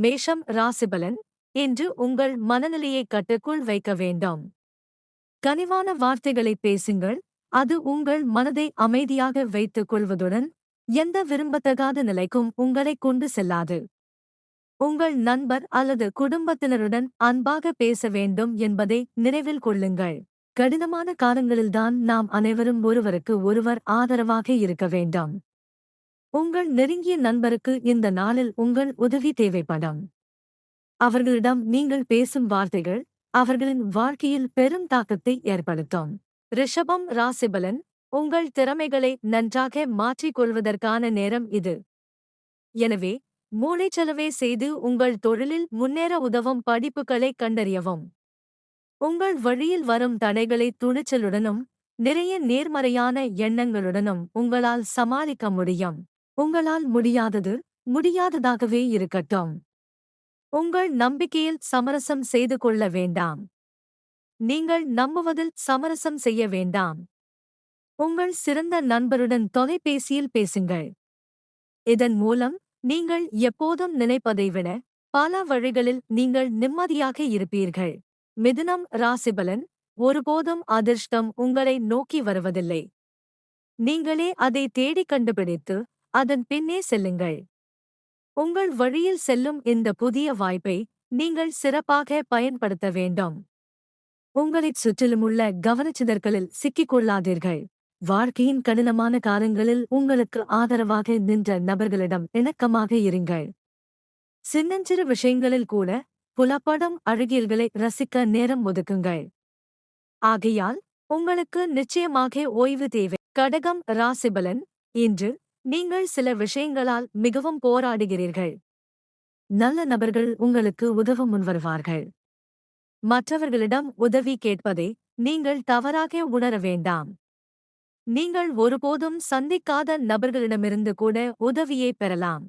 மேஷம் ராசிபலன் இன்று உங்கள் மனநிலையை கட்டுக்குள் வைக்க வேண்டாம். கனிவான வார்த்தைகளை பேசுங்கள். அது உங்கள் மனதை அமைதியாக வைத்துக் கொள்வதுடன் எந்த விரும்பத்தகாத நிலைக்கும் உங்களை கொண்டு செல்லாது. உங்கள் நண்பர் அல்லது குடும்பத்தினருடன் அன்பாக பேச வேண்டும் என்பதை நினைவில் கொள்ளுங்கள். கடினமான காலங்களில்தான் நாம் அனைவரும் ஒருவருக்கு ஒருவர் ஆதரவாக இருக்க வேண்டாம். உங்கள் நெருங்கிய நண்பருக்கு இந்த நாளில் உங்கள் உதவி தேவைப்படும். அவர்களிடம் நீங்கள் பேசும் வார்த்தைகள் அவர்களின் வாழ்க்கையில் பெரும் தாக்கத்தை ஏற்படுத்தும். ரிஷபம் ராசிபலன் உங்கள் திறமைகளை நன்றாக மாற்றிக் கொள்வதற்கான நேரம் இது. எனவே மூளைச்சலவை செய்து உங்கள் தொழிலில் முன்னேற உதவும் படிப்புகளை கண்டறியவும். உங்கள் வழியில் வரும் தடைகளை துணிச்சலுடனும் நிறைய நேர்மறையான எண்ணங்களுடனும் உங்களால் சமாளிக்க முடியும். உங்களால் முடியாதது முடியாததாகவே இருக்கட்டும். உங்கள் நம்பிக்கையில் சமரசம் செய்து கொள்ள வேண்டாம். நீங்கள் நம்புவதில் சமரசம் செய்ய வேண்டாம். உங்கள் சிறந்த நண்பருடன் தொலைபேசியில் பேசுங்கள். இதன் மூலம் நீங்கள் எப்போதும் நினைப்பதை விட பல வழிகளில் நீங்கள் நிம்மதியாக இருப்பீர்கள். மிதுனம் ராசிபலன் ஒருபோதும் அதிர்ஷ்டம் உங்களை நோக்கி வருவதில்லை. நீங்களே அதை தேடிக் கண்டுபிடித்து அதன் பின்னே செல்லுங்கள். உங்கள் வழியில் செல்லும் இந்த புதிய வாய்ப்பை நீங்கள் சிறப்பாக பயன்படுத்த வேண்டும். உங்களைச் சுற்றிலுமுள்ள கவனச்சிதற்களில் சிக்கிக் கொள்ளாதீர்கள் வாழ்க்கையின் கடினமான காலங்களில் உங்களுக்கு ஆதரவாக நின்ற நபர்களிடம் இணக்கமாக இருங்கள். சின்னஞ்சிறு விஷயங்களில் கூட புலப்படம் அழகியல்களை ரசிக்க நேரம் ஒதுக்குங்கள். ஆகையால் உங்களுக்கு நிச்சயமாக ஓய்வு தேவை. கடகம் ராசிபலன் இன்று நீங்கள் சில விஷயங்களால் மிகவும் போராடுகிறீர்கள். நல்ல நபர்கள் உங்களுக்கு உதவ முன்வருவார்கள் மற்றவர்களிடம் உதவி கேட்பதை நீங்கள் தவறாக உணர வேண்டாம். நீங்கள் ஒருபோதும் சந்திக்காத நபர்களிடமிருந்து கூட உதவியை பெறலாம்.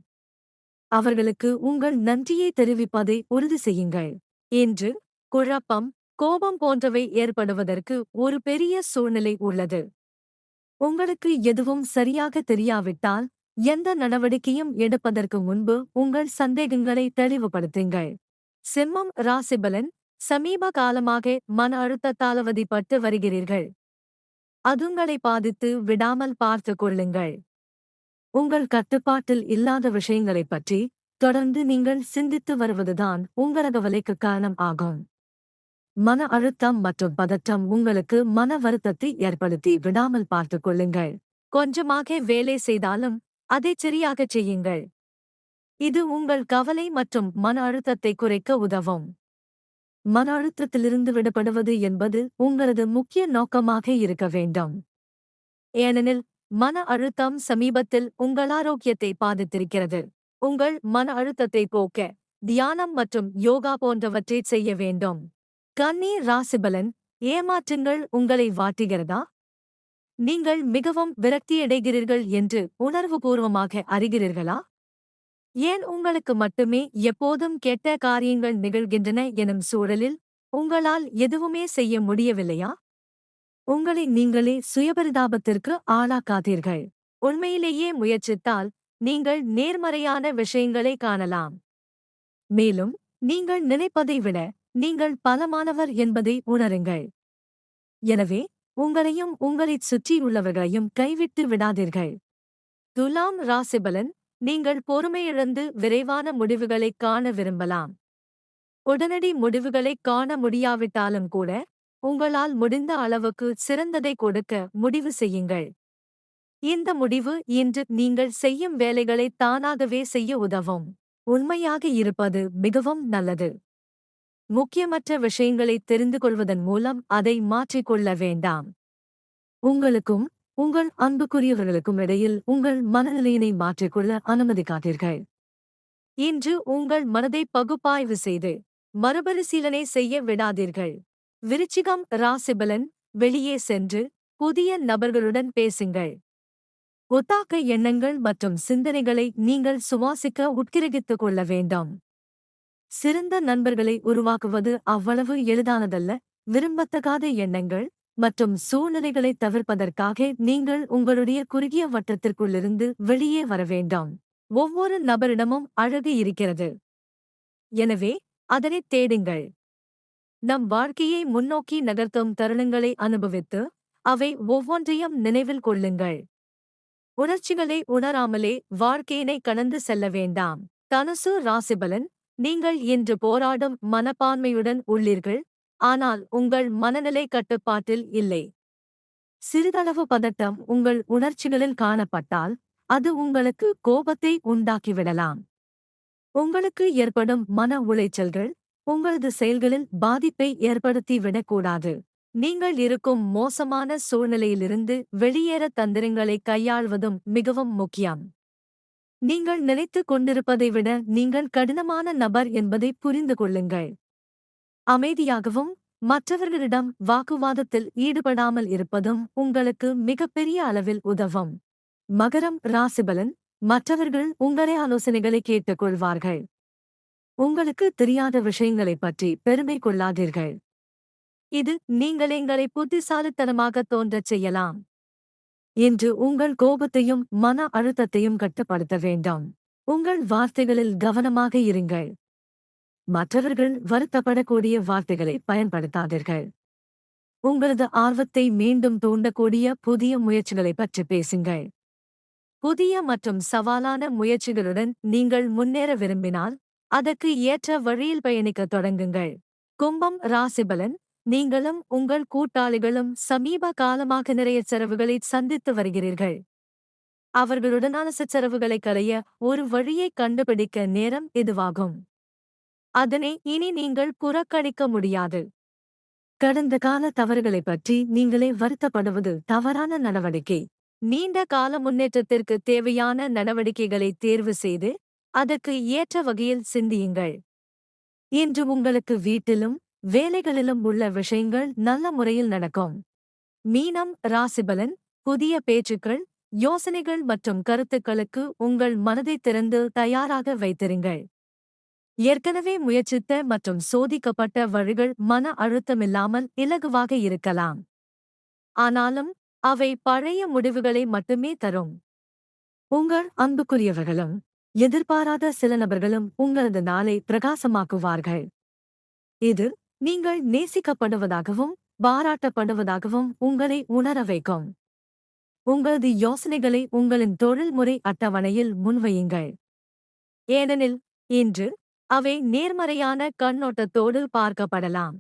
அவர்களுக்கு உங்கள் நன்றியை தெரிவிப்பதை உறுதி செய்யுங்கள். இன்று குழப்பம் கோபம் போன்றவை ஏற்படுவதற்கு ஒரு பெரிய சூழ்நிலை உள்ளது. உங்களுக்கு எதுவும் சரியாக தெரியாவிட்டால் எந்த நடவடிக்கையும் எடுப்பதற்கு முன்பு உங்கள் சந்தேகங்களை தெளிவுபடுத்துங்கள். சிம்மம் ராசிபலன் சமீப காலமாக மன அழுத்தத்தால் அவதிப்பட்டு வருகிறீர்கள். அதுங்களை பாதித்து விடாமல் பார்த்து கொள்ளுங்கள். உங்கள் கட்டுப்பாட்டில் இல்லாத விஷயங்களைப் பற்றி தொடர்ந்து நீங்கள் சிந்தித்து வருவதுதான் உங்களது வலைக்கு காரணம் ஆகும். மன அழுத்தம் மற்றும் பதற்றம் உங்களுக்கு மன வருத்தத்தை ஏற்படுத்தி விடாமல் பார்த்துக் கொள்ளுங்கள். கொஞ்சமாக வேலை செய்தாலும் அதை சரியாகச் செய்யுங்கள். இது உங்கள் கவலை மற்றும் மன அழுத்தத்தை குறைக்க உதவும். மன அழுத்தத்திலிருந்து விடப்படுவது என்பது உங்களது முக்கிய நோக்கமாக இருக்க வேண்டும். ஏனெனில் மன அழுத்தம் சமீபத்தில் உங்கள் ஆரோக்கியத்தை பாதித்திருக்கிறது. உங்கள் மன அழுத்தத்தை போக்க தியானம் மற்றும் யோகா போன்றவற்றை செய்ய வேண்டும். கன்னி ராசிபலன் ஏமாற்றங்கள் உங்களை வாட்டுகிறதா? நீங்கள் மிகவும் விரக்தியடைகிறீர்கள் என்று உணர்வுபூர்வமாக அறிகிறீர்களா? ஏன் உங்களுக்கு மட்டுமே எப்போதும் கெட்ட காரியங்கள் நிகழ்கின்றன எனும் சூழலில் உங்களால் எதுவுமே செய்ய முடியவில்லையா? உங்களை நீங்களே சுயபரிதாபத்திற்கு ஆளாக்காதீர்கள். உண்மையிலேயே முயற்சித்தால் நீங்கள் நேர்மறையான விஷயங்களை காணலாம். மேலும் நீங்கள் நினைப்பதை விட நீங்கள் பலமானவர் என்பதை உணருங்கள். எனவே உங்களையும் உங்களைச் சுற்றியுள்ளவர்களையும் கைவிட்டு விடாதீர்கள். துலாம் ராசிபலன் நீங்கள் பொறுமையிழந்து விரைவான முடிவுகளைக் காண விரும்பலாம். உடனடி முடிவுகளைக் காண முடியாவிட்டாலும் கூட உங்களால் முடிந்த அளவுக்கு சிறந்ததை கொடுக்க முடிவு செய்யுங்கள். இந்த முடிவு இன்று நீங்கள் செய்யும் வேலைகளை தானாகவே செய்ய உதவும். உண்மையாக இருப்பது மிகவும் நல்லது. முக்கியமற்ற விஷயங்களை தெரிந்து கொள்வதன் மூலம் அதை மாற்றிக்கொள்ள வேண்டாம். உங்களுக்கும் உங்கள் அன்புக்குரியவர்களுக்கும் இடையில் உங்கள் மனநிலையினை மாற்றிக்கொள்ள அனுமதிக்காதீர்கள். இன்று உங்கள் மனதை பகுப்பாய்வு செய்து மறுபரிசீலனை செய்ய விடாதீர்கள். விருச்சிகம் ராசிபலன் வெளியே சென்று புதிய நபர்களுடன் பேசுங்கள். ஒத்தாக்க எண்ணங்கள் மற்றும் சிந்தனைகளை நீங்கள் சுவாசிக்க உட்கிரகித்துக் கொள்ள வேண்டாம். சிறந்த நண்பர்களை உருவாக்குவது அவ்வளவு எளிதானதல்ல. விரும்பத்தகாத எண்ணங்கள் மற்றும் சூழ்நிலைகளை தவிர்ப்பதற்காக நீங்கள் உங்களுடைய குறுகிய வட்டத்திற்குள்ளிருந்து வெளியே வர வேண்டாம். ஒவ்வொரு நபரிடமும் அழகு இருக்கிறது. எனவே அதனைத் தேடுங்கள். நம் வாழ்க்கையை முன்னோக்கி நகர்த்தும் தருணங்களை அனுபவித்து அவை ஒவ்வொன்றையும் நினைவில் கொள்ளுங்கள். உணர்ச்சிகளை உணராமலே வாழ்க்கையினை கடந்து செல்ல வேண்டாம். தனுசு ராசிபலன் நீங்கள் இன்று போராடும் மனப்பான்மையுடன் உள்ளீர்கள். ஆனால் உங்கள் மனநிலை கட்டுப்பாட்டில் இல்லை. சிறிதளவு பதட்டம் உங்கள் உணர்ச்சிகளில் காணப்பட்டால் அது உங்களுக்கு கோபத்தை உண்டாக்கிவிடலாம். உங்களுக்கு ஏற்படும் மன உளைச்சல்கள் உங்களது செயல்களில் பாதிப்பை ஏற்படுத்தி விடக்கூடாது நீங்கள் இருக்கும் மோசமான சூழ்நிலையிலிருந்து வெளியேற தந்திரங்களை கையாள்வதும் மிகவும் முக்கியம். நீங்கள் நினைத்துக் கொண்டிருப்பதை விட நீங்கள் கடினமான நபர் என்பதை புரிந்து கொள்ளுங்கள். அமைதியாகவும் மற்றவர்களிடம் வாக்குவாதத்தில் ஈடுபடாமல் இருப்பதும் உங்களுக்கு மிகப்பெரிய அளவில் உதவும். மகரம் ராசிபலன் மற்றவர்கள் உங்களை ஆலோசனைகளை கேட்டுக் கொள்வார்கள் உங்களுக்கு தெரியாத விஷயங்களைப் பற்றி பெருமை கொள்ளாதீர்கள். இது நீங்கள் எங்களை புத்திசாலித்தனமாக தோன்றச் செய்யலாம். என்று உங்கள் கோபத்தையும் மன அழுத்தத்தையும் கட்டுப்படுத்த வேண்டாம். உங்கள் வார்த்தைகளில் கவனமாக இருங்கள். மற்றவர்கள் வருத்தப்படக்கூடிய வார்த்தைகளை பயன்படுத்தாதீர்கள். உங்களது ஆர்வத்தை மீண்டும் தூண்டக்கூடிய புதிய முயற்சிகளை பற்றி பேசுங்கள். புதிய மற்றும் சவாலான முயற்சிகளுடன் நீங்கள் முன்னேற விரும்பினால் அதற்கு ஏற்ற வழியில் பயணிக்கத் தொடங்குங்கள். கும்பம் ராசிபலன் நீங்களும் உங்கள் கூட்டாளிகளும் சமீப காலமாக நிறைய செலவுகளை சந்தித்து வருகிறீர்கள். அவர்களுடனான சச்சரவுகளை களைய ஒரு வழியை கண்டுபிடிக்க நேரம் இதுவாகும். அதனை இனி நீங்கள் புறக்கணிக்க முடியாது. கடந்த கால தவறுகளைப் பற்றி நீங்களே வருத்தப்படுவது தவறான நடவடிக்கை. நீண்ட கால முன்னேற்றத்திற்கு தேவையான நடவடிக்கைகளை தேர்வு செய்து அதற்கு ஏற்ற வகையில் சிந்தியுங்கள். இன்று உங்களுக்கு வீட்டிலும் வேலைகளிலும் உள்ள விஷயங்கள் நல்ல முறையில் நடக்கும். மீனம் ராசிபலன் புதிய பேச்சுக்கள் யோசனைகள் மற்றும் கருத்துக்களுக்கு உங்கள் மனதை திறந்து தயாராக வைத்திருங்கள். ஏற்கனவே முயற்சித்த மற்றும் சோதிக்கப்பட்ட வழிகள் மன அழுத்தமில்லாமல் இலகுவாக இருக்கலாம். ஆனாலும் அவை பழைய முடிவுகளை மட்டுமே தரும். உங்கள் அன்புக்குரியவர்களும் எதிர்பாராத சில நபர்களும் உங்களது நாளை பிரகாசமாக்குவார்கள். இது நீங்கள் நேசிக்கப்படுவதாகவும் பாராட்டப்படுவதாகவும் உங்களை உணர வைக்கும். உங்களது யோசனைகளை உங்களின் தொழில்முறை அட்டவணையில் முன்வையுங்கள். ஏனெனில் இன்று அவை நேர்மறையான கண்ணோட்டத்தோடு பார்க்கப்படலாம்.